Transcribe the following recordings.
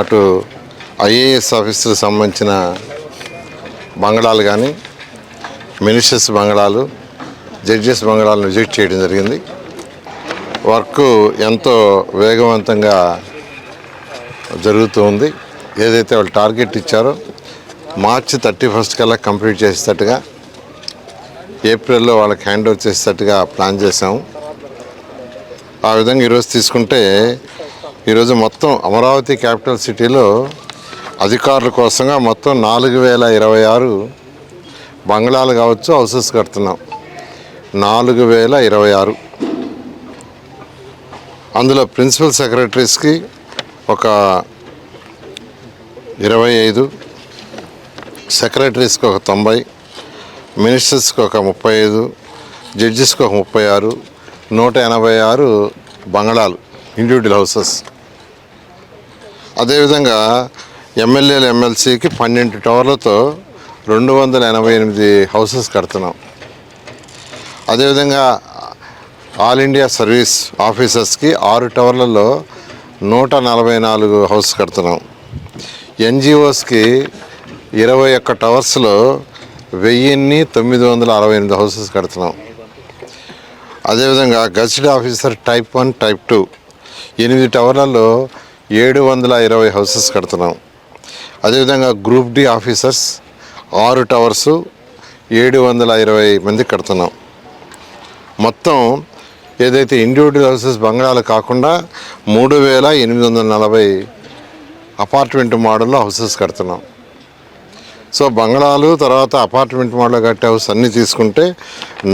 అటు ఐఏఎస్ ఆఫీసులకు సంబంధించిన బంగళాలు కానీ మినిస్టర్స్ బంగళాలు జడ్జెస్ బంగళాలను విజిట్ చేయడం జరిగింది. వర్క్ ఎంతో వేగవంతంగా జరుగుతూ ఉంది. ఏదైతే వాళ్ళు టార్గెట్ ఇచ్చారో మార్చి థర్టీ ఫస్ట్ కల్లా కంప్లీట్ చేసేటట్టుగా ఏప్రిల్లో వాళ్ళకి హ్యాండ్ ఓవర్ చేసేటట్టుగా ప్లాన్ చేసాము ఆ విధంగా ఈరోజు తీసుకుంటే ఈరోజు మొత్తం అమరావతి క్యాపిటల్ సిటీలో అధికారుల కోసంగా మొత్తం నాలుగు వేల ఇరవై ఆరు బంగ్లాలు కావచ్చు హౌసెస్ కడుతున్నాం. నాలుగు వేల ఇరవై ఆరు. అందులో ప్రిన్సిపల్ సెక్రటరీస్కి ఒక ఇరవై ఐదు సెక్రటరీస్కి ఒక తొంభై మినిస్టర్స్కి ఒక ముప్పై ఐదు జడ్జెస్కి ఒక ముప్పై ఆరు నూట ఎనభై ఆరు బంగళాలు ఇండివిజువల్ హౌసెస్. అదేవిధంగా ఎమ్మెల్యేలు ఎమ్మెల్సీకి పన్నెండు టవర్లతో రెండు వందల ఎనభై ఎనిమిది హౌసెస్ కడుతున్నాం. అదేవిధంగా ఆల్ ఇండియా సర్వీస్ ఆఫీసర్స్కి ఆరు టవర్లలో నూట నలభై నాలుగు హౌస్ కడుతున్నాం. ఎన్జిఓస్కి ఇరవై ఒక్క టవర్స్లో వెయ్యిన్ని తొమ్మిది వందల అరవై ఎనిమిది హౌసెస్ కడుతున్నాం. అదేవిధంగా gazetted officer type one type two ఎనిమిది టవర్లలో ఏడు వందల ఇరవై హౌసెస్ కడుతున్నాం. అదేవిధంగా గ్రూప్ డి ఆఫీసర్స్ ఆరు టవర్స్ ఏడు వందల ఇరవై మంది కడుతున్నాం. మొత్తం ఏదైతే ఇండివిజువల్ హౌసెస్ బంగాళాలు కాకుండా మూడు వేల ఎనిమిది వందల నలభై అపార్ట్మెంట్ మోడల్లో హౌసెస్ కడుతున్నాం. సో బంగళాలు తర్వాత అపార్ట్మెంట్ మోడల్ కట్టే హౌస్ అన్నీ తీసుకుంటే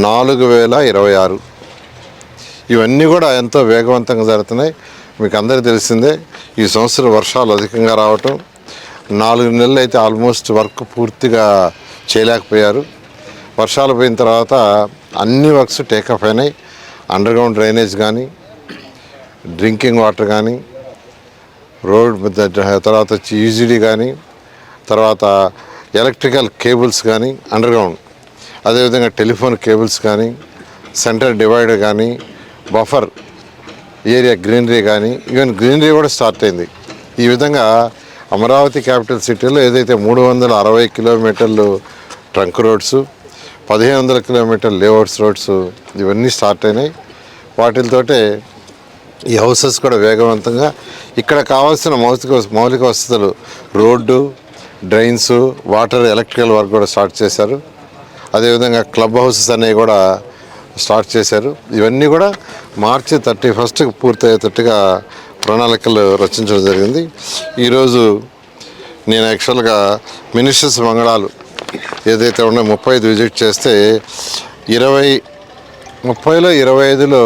నాలుగు వేల ఇరవై ఆరు. ఇవన్నీ కూడా ఎంతో వేగవంతంగా జరుగుతున్నాయి. మీకు అందరికీ తెలిసిందే ఈ సంవత్సరం వర్షాలు అధికంగా రావటం నాలుగు నెలలు అయితే ఆల్మోస్ట్ వర్క్ పూర్తిగా చేయలేకపోయారు. వర్షాలు పోయిన తర్వాత అన్ని వర్క్స్ టేకప్ అయినాయి. అండర్గ్రౌండ్ డ్రైనేజ్ కానీ డ్రింకింగ్ వాటర్ కానీ రోడ్ తర్వాత వచ్చి యూజీడీ కానీ తర్వాత ఎలక్ట్రికల్ కేబుల్స్ కానీ అండర్గ్రౌండ్. అదేవిధంగా టెలిఫోన్ కేబుల్స్ కానీ సెంటర్ డివైడర్ కానీ బఫర్ ఏరియా గ్రీనరీ కానీ ఈవెన్ గ్రీనరీ కూడా స్టార్ట్ అయింది. ఈ విధంగా అమరావతి క్యాపిటల్ సిటీలో ఏదైతే మూడు వందల అరవై కిలోమీటర్లు ట్రంక్ రోడ్స్ పదిహేను వందల కిలోమీటర్ లేఅవుట్స్ రోడ్స్ ఇవన్నీ స్టార్ట్ అయినాయి. వాటితోటే ఈ హౌసెస్ కూడా వేగవంతంగా ఇక్కడ కావాల్సిన మౌలిక మౌలిక వసతులు road drains water electrical work కూడా స్టార్ట్ చేశారు. అదేవిధంగా క్లబ్ హౌసెస్ అనేవి కూడా స్టార్ట్ చేశారు. ఇవన్నీ కూడా మార్చి థర్టీ ఫస్ట్కి పూర్తయ్యేటట్టుగా ప్రణాళికలు రచించడం జరిగింది. ఈరోజు నేను యాక్చువల్గా మినిస్టర్స్ మంగళాలు ఏదైతే ఉన్నాయో ముప్పై ఐదు విజిట్ చేస్తే ఇరవై ముప్పైలో ఇరవై ఐదులో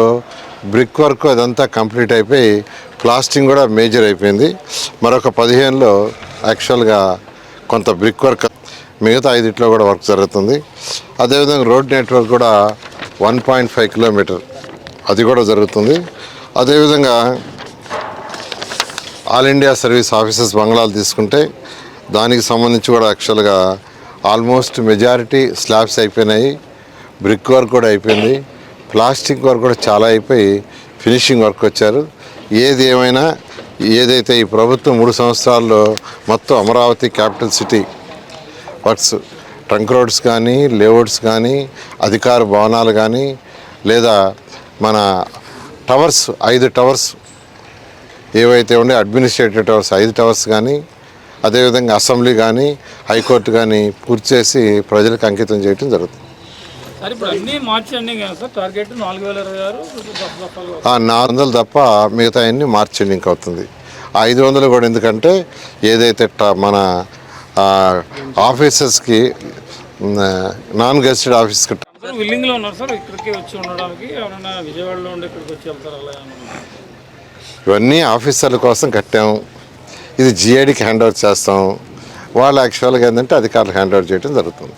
బ్రిక్ వర్క్ అదంతా కంప్లీట్ అయిపోయి ప్లాస్టింగ్ కూడా మేజర్ అయిపోయింది. మరొక పదిహేనులో యాక్చువల్గా కొంత బ్రిక్ వర్క్ మిగతా ఐదిట్లో కూడా వర్క్ జరుగుతుంది. అదేవిధంగా రోడ్ నెట్వర్క్ కూడా వన్ పాయింట్ ఫైవ్ కిలోమీటర్. అది కూడా జరుగుతుంది. అదేవిధంగా ఆల్ ఇండియా సర్వీస్ ఆఫీసెస్ బంగ్లాలు తీసుకుంటే దానికి సంబంధించి కూడా యాక్చువల్గా ఆల్మోస్ట్ మెజారిటీ స్లాబ్స్ అయిపోయినాయి. బ్రిక్ వర్క్ కూడా అయిపోయింది. ప్లాస్టిక్ వర్క్ కూడా చాలా అయిపోయి ఫినిషింగ్ వర్క్ వచ్చారు. ఏది ఏమైనా ఏదైతే ఈ ప్రభుత్వం మూడు సంవత్సరాల్లో మొత్తం Amaravati capital city works trunk roads కానీ లేఅవుట్స్ కానీ అధికార భవనాలు కానీ లేదా మన టవర్స్ ఐదు టవర్స్ ఏవైతే ఉండే అడ్మినిస్ట్రేటివ్ టవర్స్ ఐదు టవర్స్ కానీ అదేవిధంగా అసెంబ్లీ కానీ హైకోర్టు కానీ పూర్తి చేసి ప్రజలకు అంకితం చేయడం జరుగుతుంది. నాలుగు వందలు తప్ప మిగతా అన్ని మార్చి లింక్ అవుతుంది. ఆ ఐదు వందలు కూడా ఎందుకంటే ఏదైతే ట- మన ఆఫీసెస్కి నాన్ గెస్టెడ్ ఆఫీస్కి సార్ విల్లింగ్లో ఉన్నారు సార్ ఇక్కడికి వచ్చి ఉండడానికి. ఎవరైనా విజయవాడలో ఉండి ఇక్కడికి వచ్చి వెళ్తారు అలా ఏమన్నా? ఇవన్నీ ఆఫీసర్ల కోసం కట్టాము ఇది జిఐడికి హ్యాండ్ ఓవర్ చేస్తాం. వాళ్ళు యాక్చువల్గా ఏంటంటే అధికారులకు హ్యాండ్ ఓవర్ చేయడం జరుగుతుంది.